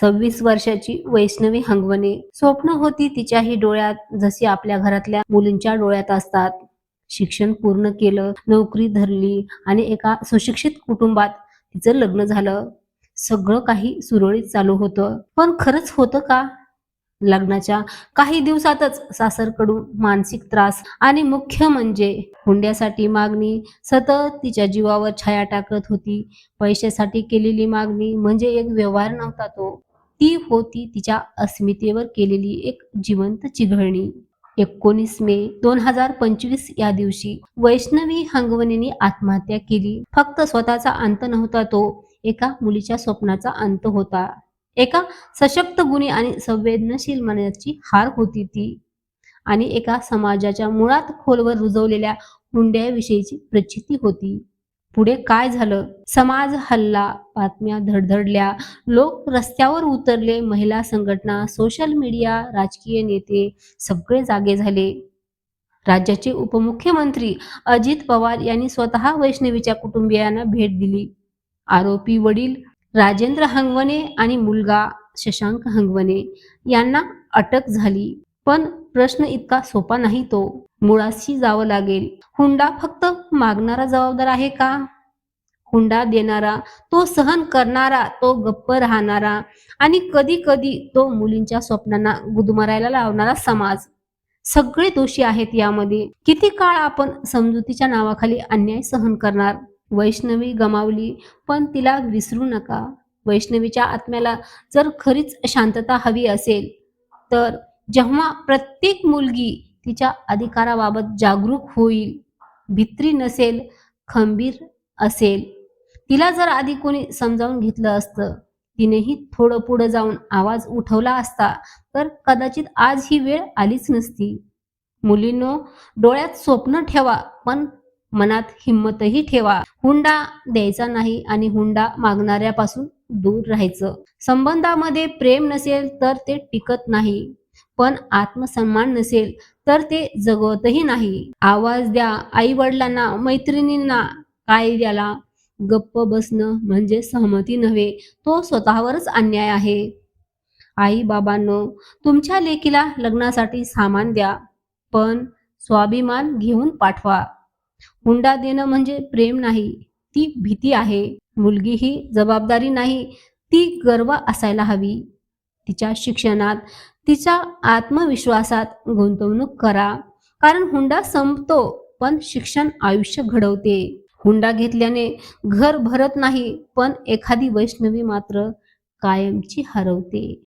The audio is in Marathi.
सव्वीस वर्षाची वैष्णवी हंगवणे. स्वप्न होती तिच्याही डोळ्यात जशी आपल्या घरातल्या मुलींच्या डोळ्यात असतात. शिक्षण पूर्ण केलं नोकरी धरली आणि एका सुशिक्षित कुटुंबात तिचं लग्न झालं. सगळं काही सुरळीत चालू होतं. पण खरंच होतं का? लग्नाच्या काही दिवसातच सासरकडून मानसिक त्रास आणि मुख्य म्हणजे हुंड्यासाठी मागणी. सतत तिच्या जीवावर छाया टाकत होती. पैशासाठी केलेली मागणी म्हणजे एक व्यवहार नव्हता तो. ती होती तिच्या अस्मितेवर केलेली एक जिवंत चिघळणी. एकोणीस मे दोन हजार पंचवीस या दिवशी वैष्णवी हंगवणीने आत्महत्या केली. फक्त स्वतःचा अंत नव्हता तो एका मुलीच्या स्वप्नाचा अंत होता. एका सशक्त गुणी आणि संवेदनशील मनाची हार होती ती. आणि एका समाजाच्या मुळात खोलवर रुजवलेल्या हुंड्याविषयीची प्रचिती होती. पुढे काय झालं? समाज हल्ला बातम्या धडधडल्या लोक रस्त्यावर उतरले महिला संघटना सोशल मीडिया राजकीय नेते सगळे जागे झाले. राज्याचे उपमुख्यमंत्री अजित पवार यांनी स्वतः वैष्णवीच्या कुटुंबियांना भेट दिली. आरोपी वडील राजेंद्र हंगवणे आणि मुलगा शशांक हंगवणे यांना अटक झाली. पण प्रश्न इतका सोपा नाही तो. मुळाशी जावं लागेल. हुंडा फक्त मागणारा जबाबदार आहे का? हुंडा देणारा तो सहन करणारा तो गप्प राहणारा आणि कधी कधी तो मुलींच्या स्वप्नांना गुदमरायला लावणारा समाज. सगळे दोषी आहेत यामध्ये. किती काळ आपण समजुतीच्या नावाखाली अन्याय सहन करणार? वैष्णवी गमावली पण तिला विसरू नका. वैष्णवीच्या आत्म्याला जर खरीच शांतता हवी असेल तर जेव्हा प्रत्येक मुलगी तिच्या अधिकाराबाबत जागरूक होईल भित्री नसेल खंबीर असेल तिला जर आधी कोणी समजावून घेतलं असतं तिनेही थोडं पुढं जाऊन आवाज उठवला असता तर कदाचित आज ही वेळ आलीच नसती. मुलींनो डोळ्यात स्वप्न ठेवा पण मनात हिंमतही ठेवा. हुंडा द्यायचा नाही आणि हुंडा मागणाऱ्यापासून दूर राहायचं. संबंधामध्ये प्रेम नसेल तर ते टिकत नाही पण आत्मसन्मान नसेल तर ते जगवतही नाही. आवाज द्या आई वडिलांना मैत्रिणींना कायद्याला गप्प बसणं म्हणजे सहमती नव्हे तो स्वतःवरच अन्याय आहे. आई बाबांनो तुमच्या लेकीला लग्नासाठी सामान द्या पण स्वाभिमान घेऊन पाठवा. हुंडा देणं म्हणजे प्रेम नाही ती भीती आहे. मुलगी ही जबाबदारी नाही ती गर्व असायला हवी. तिच्या शिक्षणात तिच्या आत्मविश्वासात गुंतवणूक करा. कारण हुंडा संपतो पण शिक्षण आयुष्य घडवते. हुंडा घेतल्याने घर भरत नाही पण एखादी वैष्णवी मात्र कायमची हरवते.